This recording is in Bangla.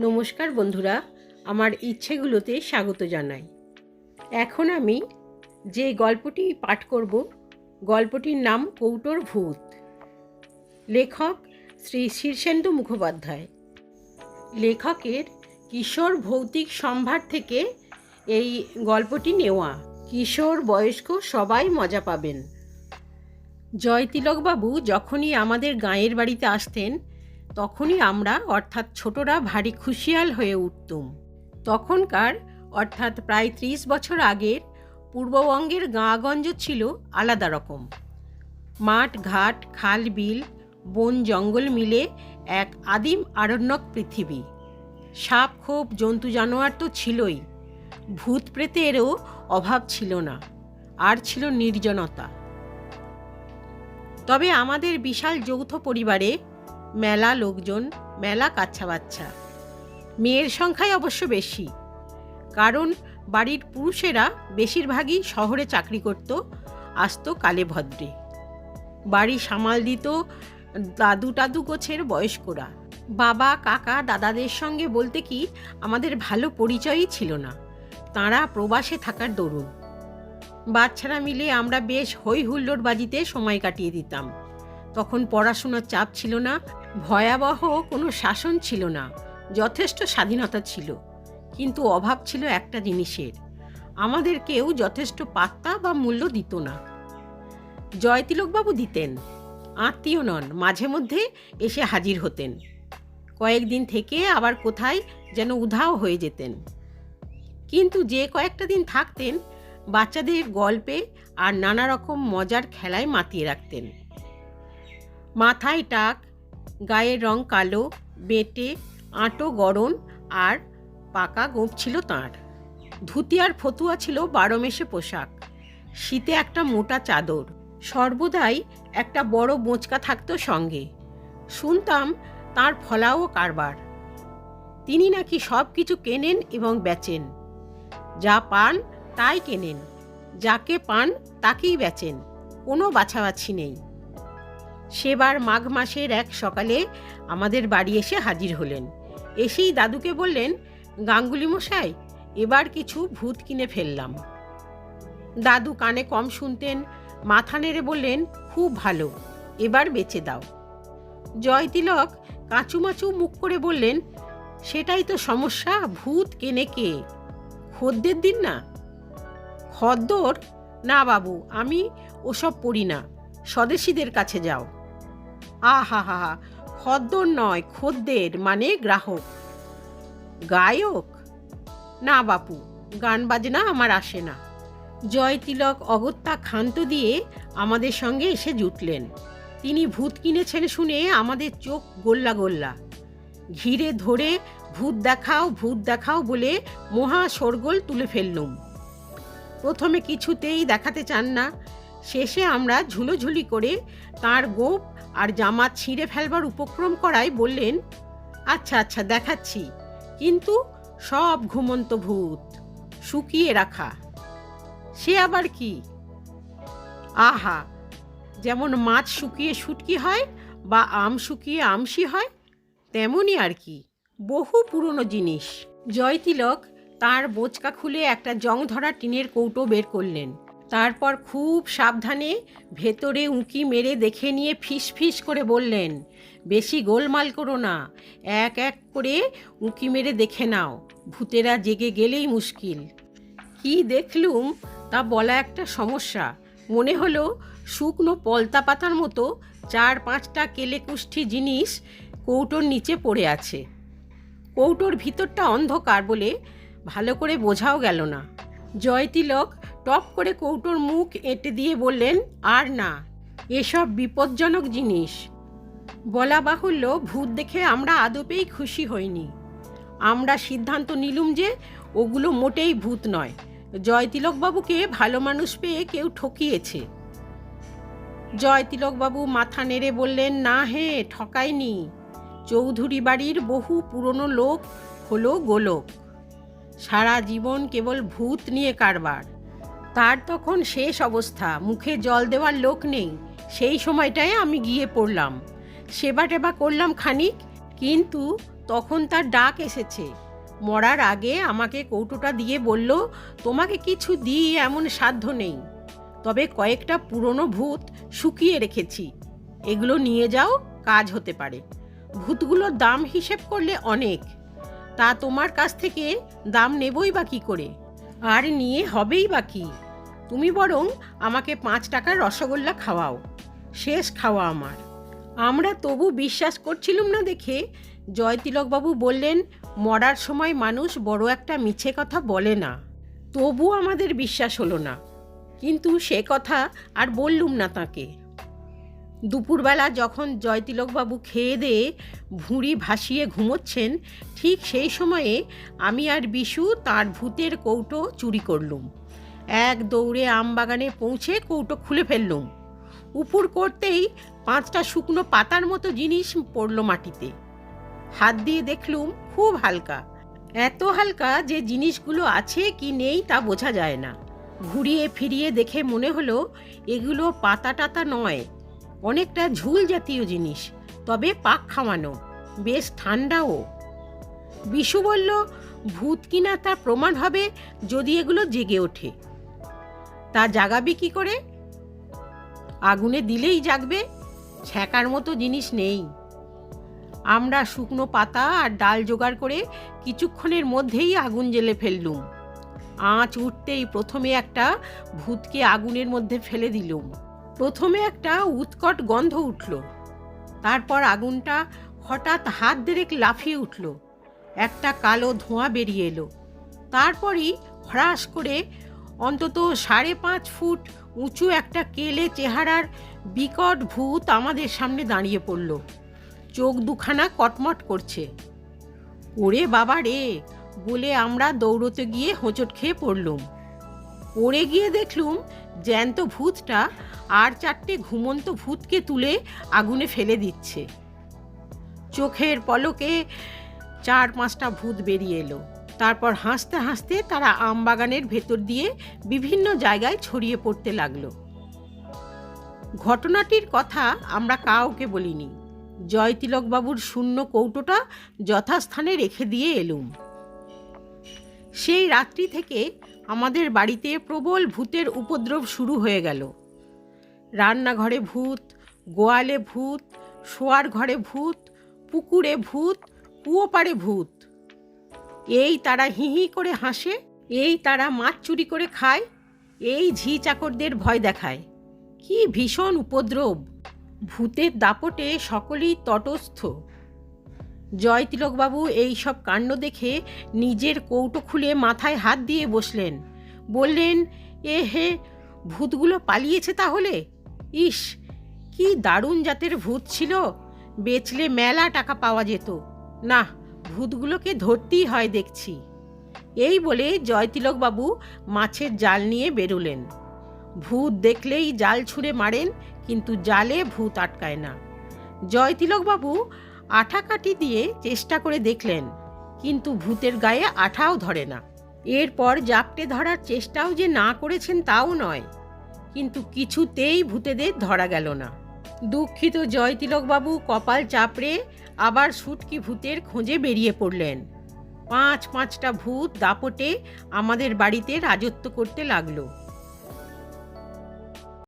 নমস্কার বন্ধুরা, আমার ইচ্ছেগুলোতে স্বাগত জানাই। এখন আমি যে গল্পটি পাঠ করব, গল্পটির নাম কৌটোর ভূত। লেখক শ্রী শীর্ষেন্দু মুখোপাধ্যায়। লেখকের কিশোর ভৌতিক সম্ভার থেকে এই গল্পটি নেওয়া। কিশোর বয়স্ক সবাই মজা পাবেন। জয়তিলকবাবু যখনই আমাদের গাঁয়ের বাড়িতে আসতেন তখনই আমরা, অর্থাৎ ছোটরা, ভারী খুশিয়াল হয়ে উঠতুম। তখনকার, অর্থাৎ প্রায় ত্রিশ বছর আগের, পূর্ববঙ্গের গাঁগঞ্জ ছিল আলাদা রকম। মাঠ, ঘাট, খাল, বিল, বন, জঙ্গল মিলে এক আদিম আরণ্যক পৃথিবী। সাপ, খোপ, জন্তু, জানোয়ার তো ছিলই। ভূত প্রেতেরও অভাব ছিল না, আর ছিল নির্জনতা। তবে আমাদের বিশাল যৌথ পরিবারে মেলা লোকজন, মেলা কাচ্চা বাচ্চা মেয়ের সংখ্যাই অবশ্য বেশি। কারণ বাড়ির পুরুষেরা বেশিরভাগই শহরে চাকরি করত, আসতো কালে ভদ্রে। বাড়ি সামাল দিত দাদু টাদু গোছের বয়স্করা। বাবা, কাকা, দাদাদের সঙ্গে বলতে কি আমাদের ভালো পরিচয়ই ছিল না। তাঁরা প্রবাসে থাকার দরুন। বাচ্চারা মিলে আমরা বেশ হই হুল্লোড় বাজিতে সময় কাটিয়ে দিতাম। তখন পড়াশোনার চাপ ছিল না ভয়াবহ কোনো শাসন ছিল না, যথেষ্ট স্বাধীনতা ছিল, কিন্তু অভাব ছিল একটা জিনিসের, আমাদের কেউ যথেষ্ট পাত্তা বা মূল্য দিত না। জয়তিলকবাবু দিতেন, আত্মীয় নন, মাঝে মধ্যে এসে হাজির হতেন। কয়েকদিন থেকে আবার কোথায় যেন উধাও হয়ে যেতেন। কিন্তু যে কয়েকটা দিন থাকতেন, বাচ্চাদের গল্পে আর নানা রকম মজার খেলায় মাতিয়ে রাখতেন। মাথায় টাক গায়ের রং কালো, বেটে, আঁটো গড়ন আর পাকা গোঁপ ছিল তাঁর। ধুতি আর ফতুয়া ছিল বারো মেশে পোশাক। শীতে একটা মোটা চাদর, সর্বদাই একটা বড় বোঁচকা থাকতো সঙ্গে। শুনতাম তার ফলাও কারবার। তিনি নাকি সব কিছু কেনেন এবং বেচেন। যা পান তাই কেনেন, যাকে পান তাকেই বেচেন, কোনো বাছাবাছি নেই। সেবার মাঘ মাসের এক সকালে আমাদের বাড়ি এসে হাজির হলেন। এসেই দাদুকে বললেন, গাঙ্গুলি মশাই, এবার কিছু ভূত কিনে ফেললাম। দাদু কানে কম শুনতেন, মাথা নেড়ে বললেন, খুব ভালো, এবার বেঁচে দাও। জয়তিলক কাঁচুমাচু মুখ করে বললেন, সেটাই তো সমস্যা, ভূত কেনে কে? খদ্দের দিন না? খদ্দর? না বাবু, আমি ওসব পড়ি না, স্বদেশীদের কাছে যাও। আহা হা হা খদ্দর নয়, খদ্দের মানে গ্রাহক। গায়ক? না বাপু, গান বাজনা আমার আসে না। জয়তিলক অগত্যা ক্ষান্ত দিয়ে আমাদের সঙ্গে এসে জুটলেন। তিনি ভূত কিনেছেন শুনে আমাদের চোখ গোল্লা গোল্লা। ঘিরে ধরে, ভূত দেখাও ভূত দেখাও বলে মহা শোরগোল তুলে ফেললুম। প্রথমে কিছুতেই দেখাতে চান না। শেষে আমরা ঝুলোঝুলি করে তার গোপ আর জামা ছিঁড়ে ফেলবার উপক্রম করায় বললেন আচ্ছা আচ্ছা দেখাচ্ছি। কিন্তু সব ঘুমন্ত ভূত, শুকিয়ে রাখা। সে আবার কি? আহা, যেমন মাছ শুকিয়ে শুটকি হয় বা আম শুকিয়ে আমসি হয় তেমনই আর কি। বহু পুরনো জিনিস। জয়তিলক তার বোচকা খুলে একটা জং ধরা টিনের কৌটো বের করলেন। তারপর খুব সাবধানে ভেতরে উঁকি মেরে দেখে নিয়ে ফিস ফিস করে বললেন, বেশি গোলমাল করো না, এক এক করে উঁকি মেরে দেখে নাও, ভূতেরা জেগে গেলেই মুশকিল। কি দেখলুম? তা বলা একটা সমস্যা। মনে হলো শুকনো পলতা পাতার মতো চার পাঁচটা কেলেকুষ্ঠি জিনিস কৌটোর নিচে পড়ে আছে। কৌটোর ভিতরটা অন্ধকার বলে ভালো করে বোঝাও গেল না। জয়তিলক টপ করে কৌটোর মুখ এঁটে দিয়ে বললেন, আর না, এসব বিপজ্জনক জিনিস। বলা বাহুল্য ভূত দেখে আমরা আদপেই খুশি হইনি। আমরা সিদ্ধান্ত নিলুম যে ওগুলো মোটেই ভূত নয়। জয়তিলকবাবুকে ভালো মানুষ পেয়ে কেউ ঠকিয়েছে। জয়তিলকবাবু মাথা নেড়ে বললেন, না হে ঠকায়নি চৌধুরী বাড়ির বহু পুরনো লোক হলো গোলক। সারা জীবন কেবল ভূত নিয়ে কারবার। তার তখন শেষ অবস্থা। মুখে জল দেওয়ার লোক নেই। সেই সময়টায় আমি গিয়ে পড়লাম। সেবা টেবা করলাম খানিক, কিন্তু তখন তার ডাক এসেছে। মরার আগে আমাকে কৌটোটা দিয়ে বলল, তোমাকে কিছু দিই, এমন সাধ্য নেই। তবে কয়েকটা পুরনো ভূত শুকিয়ে রেখেছি। এগুলো নিয়ে যাও, কাজ হতে পারে। ভূতগুলোর দাম হিসেব করলে অনেক। তা তোমার কাছ থেকে দাম নেবই বা কী করে? আর নিয়ে হবেই বা কি? তুমি বরং আমাকে পাঁচ টাকার রসগোল্লা খাওয়াও। শেষ খাওয়া আমার। আমরা তবু বিশ্বাস করছিলুম না দেখে জয়তিলকবাবু বললেন, মরার সময় মানুষ বড় একটা মিছে কথা বলে না। তবু আমাদের বিশ্বাস হলো না। কিন্তু সে কথা আর বললুম না তাকে। দুপুরবেলা যখন জয়তিলকবাবু খেয়ে দিয়ে ভুঁড়ি ভাসিয়ে ঘুমোচ্ছেন, ঠিক সেই সময়ে আমি আর বিশু তার ভূতের কৌটো চুরি করলুম। এক দৌড়ে আম বাগানে পৌঁছে কৌটো খুলে ফেললুম। উপর করতেই পাঁচটা শুকনো পাতার মতো জিনিস পড়ল মাটিতে। হাত দিয়ে দেখলুম খুব হালকা। এত হালকা যে জিনিসগুলো আছে কি নেই তা বোঝা যায় না। ঘুরিয়ে ফিরিয়ে দেখে মনে হলো এগুলো পাতা টাতা নয়, অনেকটা ঝুল জাতীয় জিনিস, তবে পাক খাওয়ানো, বেশ ঠান্ডাও। বিশু বলল, ভূত কিনা তার প্রমাণ হবে যদি এগুলো জেগে ওঠে। তা জাগাবি কি করে? আগুনে দিলেই জাগবে, ছ্যাঁকার মতো জিনিস নেই। আমরা শুকনো পাতা আর ডাল জোগাড় করে কিছুক্ষণের মধ্যেই আগুন জ্বেলে ফেললুম। আঁচ উঠতেই প্রথমে একটা ভূতকে আগুনের মধ্যে ফেলে দিলুম। প্রথমে একটা উৎকট গন্ধ উঠল। তারপর আগুনটা হঠাৎ হাত দেরেক লাফিয়ে উঠল। একটা কালো ধোঁয়া বেরিয়ে এলো। তারপরই হ্রাস করে অন্তত সাড়ে পাঁচ ফুট উঁচু একটা কেলে চেহারার বিকট ভূত আমাদের সামনে দাঁড়িয়ে পড়ল। চোখ দুখানা কটমট করছে। ওরে বাবা রে, বলে আমরা দৌড়তে গিয়ে হোঁচট খেয়ে পড়লুম। পড়ে গিয়ে দেখলুম জ্যান্ত ভূতটা আর চারটে ঘুমন্ত ভূতকে তুলে আগুনে ফেলে দিচ্ছে। চোখের পলকে চার পাঁচটা ভূত বেরিয়ে এলো। তারপর হাসতে হাসতে তারা আমবাগানের ভেতর দিয়ে বিভিন্ন জায়গায় ছড়িয়ে পড়তে লাগল। ঘটনাটির কথা আমরা কাউকে বলিনি। জয়তিলকবাবুর শূন্য কৌটোটা যথাস্থানে রেখে দিয়ে এলুম। সেই রাত্রি থেকে আমাদের বাড়িতে প্রবল ভূতের উপদ্রব শুরু হয়ে গেল। রান্নাঘরে ভূত, গোয়ালে ভূত, শোয়ার ঘরে ভূত, পুকুরে ভূত, কুয়োপাড়ে ভূত এই তারা হি হি করে হাসে, এই তারা মাছ চুরি করে খায়, এই ঝি চাকরদের ভয় দেখায়। কি ভীষণ উপদ্রব! ভূতের দাপটে সকলেই তটস্থ। জয়তিলকবাবু এই সব কাণ্ড দেখে নিজের কৌটো খুলে মাথায় হাত দিয়ে বসলেন। বললেন, এ হে, ভূতগুলো পালিয়েছে তাহলে? ইস, কি দারুণ জাতের ভূত ছিল। বেচলে মেলা টাকা পাওয়া যেত। না ভূতগুলোকে ধরতেই হয় দেখছি। এই বলে জয়তিলকবাবু মাছের জাল নিয়ে বেরোলেন। ভূত দেখলেই জাল ছুঁড়ে মারেন, কিন্তু জালে ভূত আটকায় না। জয়তিলকবাবু আঠা কাঠি দিয়ে চেষ্টা করে দেখলেন, কিন্তু ভূতের গায়ে আঠাও ধরে না। এরপর জাপটে ধরার চেষ্টাও যে না করেছেন তাও নয়, কিন্তু কিছুতেই ভূতেদের ধরা গেল না। দুঃখিত জয়তিলকবাবু কপাল চাপড়ে আবার সুটকি ভূতের খোঁজে বেরিয়ে পড়লেন। পাঁচ পাঁচটা ভূত দাপটে আমাদের বাড়িতে রাজত্ব করতে লাগল।